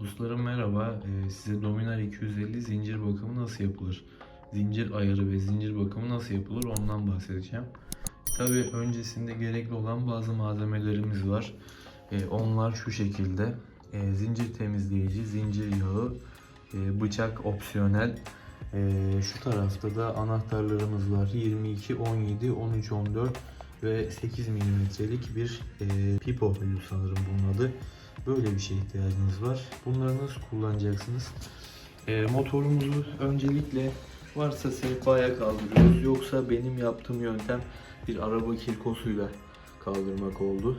Dostlarım merhaba. Ee, size Dominar 250 zincir bakımı nasıl yapılır? Zincir ayarı ve zincir bakımı nasıl yapılır ondan bahsedeceğim. Tabi öncesinde gerekli olan bazı malzemelerimiz var. Ee, onlar şu şekilde. Ee, zincir temizleyici, zincir yağı, bıçak opsiyonel. Şu tarafta da anahtarlarımız var. 22, 17, 13, 14 ve 8 milimetrelik bir e, pipo sanırım bunun adı. Böyle bir şeye ihtiyacınız var. Bunları nasıl kullanacaksınız? E, motorumuzu öncelikle varsa sehpaya kaldırıyoruz. Yoksa benim yaptığım yöntem bir araba kirkosuyla kaldırmak oldu.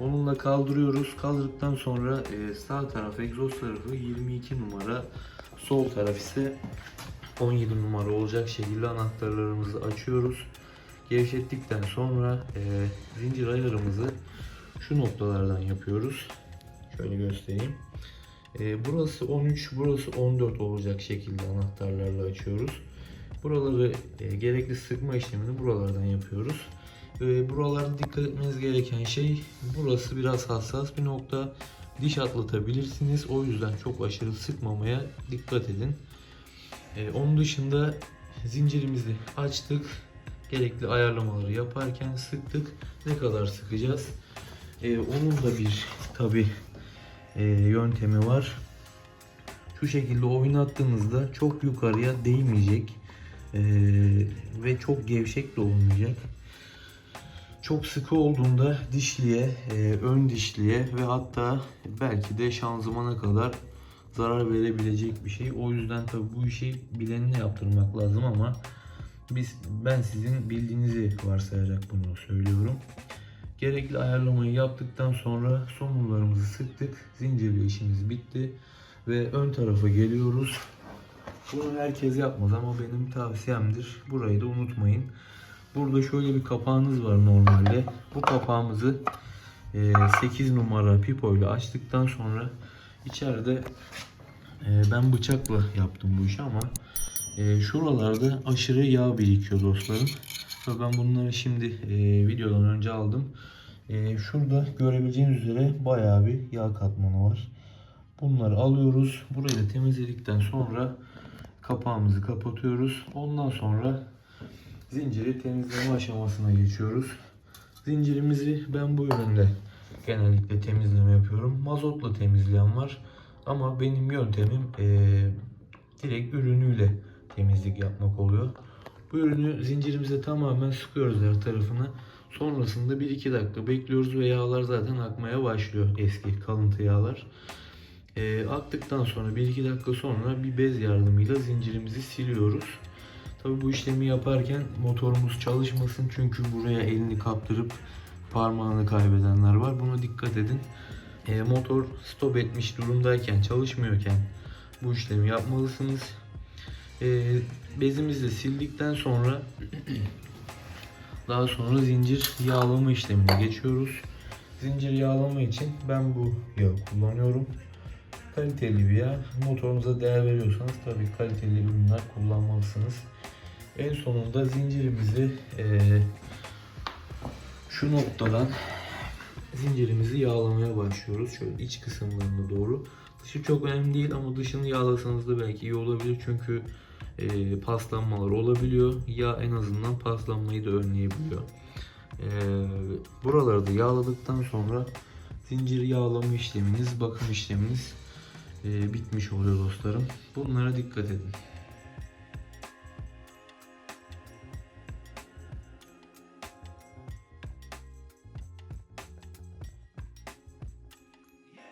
Onunla kaldırıyoruz. Kaldırdıktan sonra e, sağ taraf egzoz tarafı 22 numara, sol taraf ise 17 numara olacak şekilde anahtarlarımızı açıyoruz. Gevşettikten sonra e, zincir ayarımızı şu noktalardan yapıyoruz. Şöyle göstereyim. E, burası 13, burası 14 olacak şekilde anahtarlarla açıyoruz. Buraları e, gerekli sıkma işlemini buralardan yapıyoruz. E, buralarda dikkat etmeniz gereken şey burası biraz hassas bir nokta. Diş atlatabilirsiniz. O yüzden çok aşırı sıkmamaya dikkat edin. E, onun dışında zincirimizi açtık. Gerekli ayarlamaları yaparken sıktık. Ne kadar sıkacağız? E, onun da bir tabi yöntemi var. Şu şekilde oynattığınızda çok yukarıya değmeyecek e, ve çok gevşek de olmayacak. Çok sıkı olduğunda dişliye, e, ön dişliye ve hatta belki de şanzımana kadar zarar verebilecek bir şey. O yüzden tabi bu işi bilenine yaptırmak lazım ama biz ben sizin bildiğinizi varsayarak bunu söylüyorum. Gerekli ayarlamayı yaptıktan sonra somunlarımızı sıktık. Zincirli işimiz bitti. Ve ön tarafa geliyoruz. Bunu herkes yapmaz ama benim tavsiyemdir. Burayı da unutmayın. Burada şöyle bir kapağınız var normalde. Bu kapağımızı 8 numara pipo ile açtıktan sonra içeride e, ben bıçakla yaptım bu işi ama e, şuralarda aşırı yağ birikiyor dostlarım. Ben bunları şimdi e, videodan önce aldım. E, şurada görebileceğiniz üzere bayağı bir yağ katmanı var. Bunları alıyoruz. Burayı da temizledikten sonra kapağımızı kapatıyoruz. Ondan sonra zinciri temizleme aşamasına geçiyoruz. Zincirimizi ben bu üründe genellikle temizleme yapıyorum. Mazotla temizleyen var. Ama benim yöntemim e, direkt ürünüyle temizlik yapmak oluyor. Bu ürünü zincirimize tamamen sıkıyoruz her tarafını. Sonrasında 1-2 dakika bekliyoruz ve yağlar zaten akmaya başlıyor eski kalıntı yağlar. E, aktıktan sonra 1-2 dakika sonra bir bez yardımıyla zincirimizi siliyoruz. Tabi bu işlemi yaparken motorumuz çalışmasın çünkü buraya elini kaptırıp parmağını kaybedenler var. Buna dikkat edin. E, motor stop etmiş durumdayken çalışmıyorken bu işlemi yapmalısınız. E, bezimizi sildikten sonra daha sonra zincir yağlama işlemine geçiyoruz. Zincir yağlama için ben bu yağı kullanıyorum. Kaliteli bir yağ. Motorunuza değer veriyorsanız tabii kaliteli ürünler kullanmalısınız. En sonunda zincirimizi eee, şu noktadan zincirimizi yağlamaya başlıyoruz. Şöyle iç kısımlarına doğru. Dışı çok önemli değil ama dışını yağlasanız da belki iyi olabilir. Çünkü e, paslanmalar olabiliyor. Yağ en azından paslanmayı da önleyebiliyor. E, buraları da yağladıktan sonra zincir yağlama işleminiz, bakım işleminiz e, bitmiş oluyor dostlarım. Bunlara dikkat edin.